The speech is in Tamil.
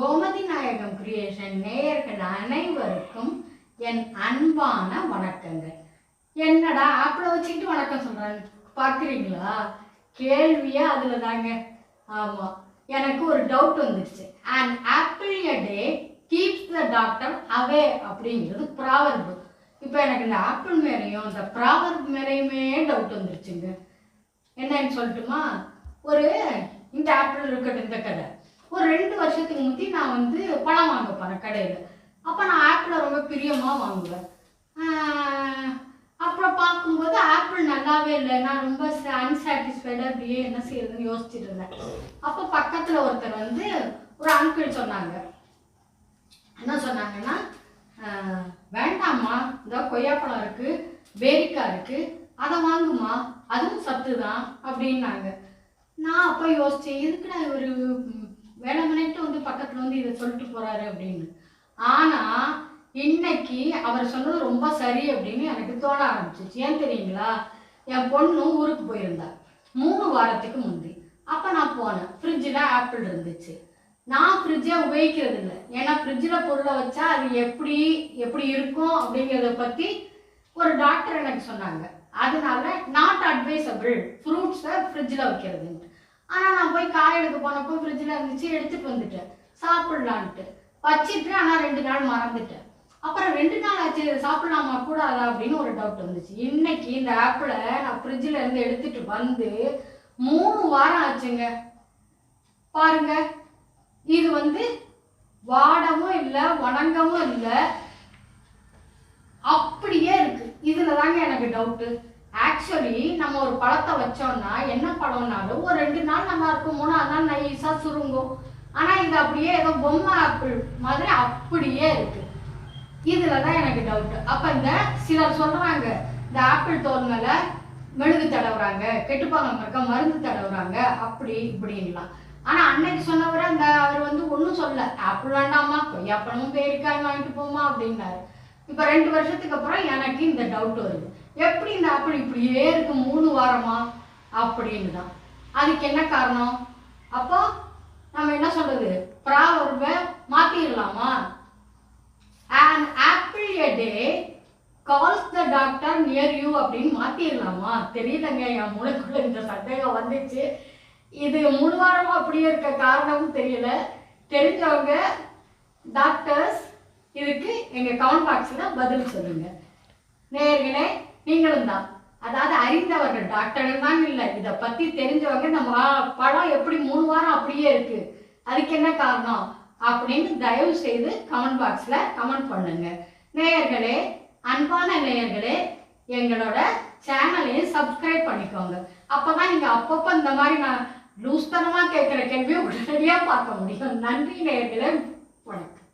கோமதி நாயகம் கிரியேஷன் நேயர்கள் அனைவருக்கும் என் அன்பான வணக்கங்கள். என்னடா ஆப்பிள வச்சுக்கிட்டு வணக்கம் சொல்றாங்க. பார்க்குறீங்களா? கேள்வியே அதில் தாங்க. ஆமாம் எனக்கு ஒரு டவுட் வந்துருச்சு. And apple a day keeps the doctor away அப்படிங்கிறது ப்ராவர்பு இப்போ எனக்கு இந்த ஆப்பிள் மேலேயும் இந்த ப்ராவர்ப் மேலேயுமே டவுட் வந்துருச்சுங்க. என்னன்னு சொல்லட்டுமா? ஒரு இந்த ஆப்பிள் இருக்கட்டும் இந்த கதை. ஒரு ரெண்டு வருஷத்துக்கு முந்தி நான் வந்து பழம் வாங்க போகிறேன் கடையில். அப்போ நான் ஆப்பிளை ரொம்ப பிரியமாக வாங்குவேன். அப்புறம் பார்க்கும்போது ஆப்பிள் நல்லாவே இல்லை. நான் ரொம்ப அன்சாட்டிஸ்ஃபைடாக அப்படியே என்ன செய்யறதுன்னு யோசிச்சுட்டு இருந்தேன். அப்போ பக்கத்தில் ஒருத்தர் வந்து ஒரு அங்கிள் சொன்னாங்க. என்ன சொன்னாங்கன்னா வேண்டாம்மா இந்த கொய்யாப்பழம் இருக்குது பேரிக்காய் இருக்குது அதை வாங்குமா அதுவும் சத்து தான் அப்படின்னாங்க. நான் அப்போ யோசித்தேன் எதுக்குடா இவர் வேலை வந்து பக்கத்தில் வந்து இதை சொல்லிட்டு போறாரு அப்படின்னு. ஆனால் இன்னைக்கு அவர் சொன்னது ரொம்ப சரி அப்படின்னு எனக்கு தோண ஆரம்பிச்சிச்சு. ஏன் தெரியுங்களா? என் பொண்ணு ஊருக்கு போயிருந்தா. மூணு வாரத்துக்கு முந்தி. அப்போ நான் போனேன். ஃப்ரிட்ஜில் ஆப்பிள் இருந்துச்சு. நான் ஃப்ரிட்ஜை உபயோகிக்கிறது இல்லை ஏன்னா ஃப்ரிட்ஜில் பொருளை வச்சா அது எப்படி எப்படி இருக்கும் அப்படிங்கிறத பற்றி ஒரு டாக்டர் எனக்கு சொன்னாங்க. அதனால நாட் அட்வைசபிள் ஃப்ரூட்ஸை ஃப்ரிட்ஜில் வைக்கிறதுன்ட்டு. ஆனால் நான் போய் காய் எடுக்க போனப்போ ஃப்ரிட்ஜில் இருந்துச்சு எடுத்துட்டு வந்துட்டேன். சாப்பிட்லான்ட்டு. வச்சுட்டு ஆனால் ரெண்டு நாள் மறந்துட்டேன். அப்புறம் ரெண்டு நாள் ஆச்சு இதை சாப்பிடலாமா கூடாதா அப்படின்னு ஒரு டவுட் வந்துச்சு. இன்னைக்கு இந்த ஆப்பிளை நான் ஃப்ரிட்ஜில் இருந்து எடுத்துட்டு வந்து மூணு வாரம் ஆச்சுங்க. பாருங்க. இது வந்து வாடவும் இல்லை வணங்கவும் இல்லை. அப்படியே இருக்கு. இதுல தாங்க எனக்கு டவுட்டு ஆக்சுவலி நம்ம ஒரு பழத்தை வச்சோம்னா என்ன பழம்னாலும் ஒரு ரெண்டு நாள் நல்லா இருக்கும் மூணாவது நாள் நைஸா சுருங்கும். ஆனா இது அப்படியே ஏதோ பொம்மை ஆப்பிள் மாதிரி அப்படியே இருக்கு. இதுல தான் எனக்கு டவுட் அப்ப இந்த சிலர் சொல்றாங்க இந்த ஆப்பிள் தோல் மேல மெழுகு தடவுறாங்க கெட்டுப்பாங்க இருக்க மருந்து தடவுறாங்க அப்படி இப்படின்லாம். ஆனா அன்னைக்கு சொன்னவர் அந்த அவர் வந்து ஒன்றும் சொல்லல. ஆப்பிள் வேண்டாமா கொய்யாப்பழமும் பேரிக்காய் வாங்கிட்டு போமா அப்படின்னாரு. இப்போ ரெண்டு வருஷத்துக்கு அப்புறம் எனக்கு இந்த டவுட் வருது. எப்படி இந்த ஆப்பிள் இப்படியே இருக்கு மூணு வாரமா? அப்படின்னு தான் அதுக்கு என்ன காரணம்? அப்போ நம்ம என்ன சொல்றது? ப்ராவர்பை மாத்திரலாமா? An apple a day calls the doctor near you அப்படின்னு மாத்திரலாமா? தெரியுதுங்க என் மூளைக்குள்ள இந்த சந்தேகம் வந்துச்சு. இது மூணு வாரமும் அப்படியே இருக்க காரணமும் தெரியல. தெரிஞ்சவங்க டாக்டர்ஸ் எங்கள் கமெண்ட் பாக்ஸில் பதில் சொல்லுங்கள் நேர்களே நீங்களும் தான். அதாவது அறிந்தவர்கள் டாக்டர்கள் தான் இல்லை. இதை பற்றி தெரிஞ்சவங்க நம்ம படம் எப்படி மூணு வாரம் அப்படியே இருக்குது அதுக்கு என்ன காரணம்? அப்படின்னு தயவு செய்து கமெண்ட் பாக்ஸில் கமெண்ட் பண்ணுங்க. நேயர்களே அன்பான நேயர்களே எங்களோட சேனலையும் சப்ஸ்கிரைப் பண்ணிக்கோங்க. அப்போ தான் நீங்கள் அப்பப்போ இந்த மாதிரி நான் லூஸ்தனமாக கேட்குற கேள்வியை உடனடியாக பார்க்க முடியும். நன்றி நேயர்களே வணக்கம்.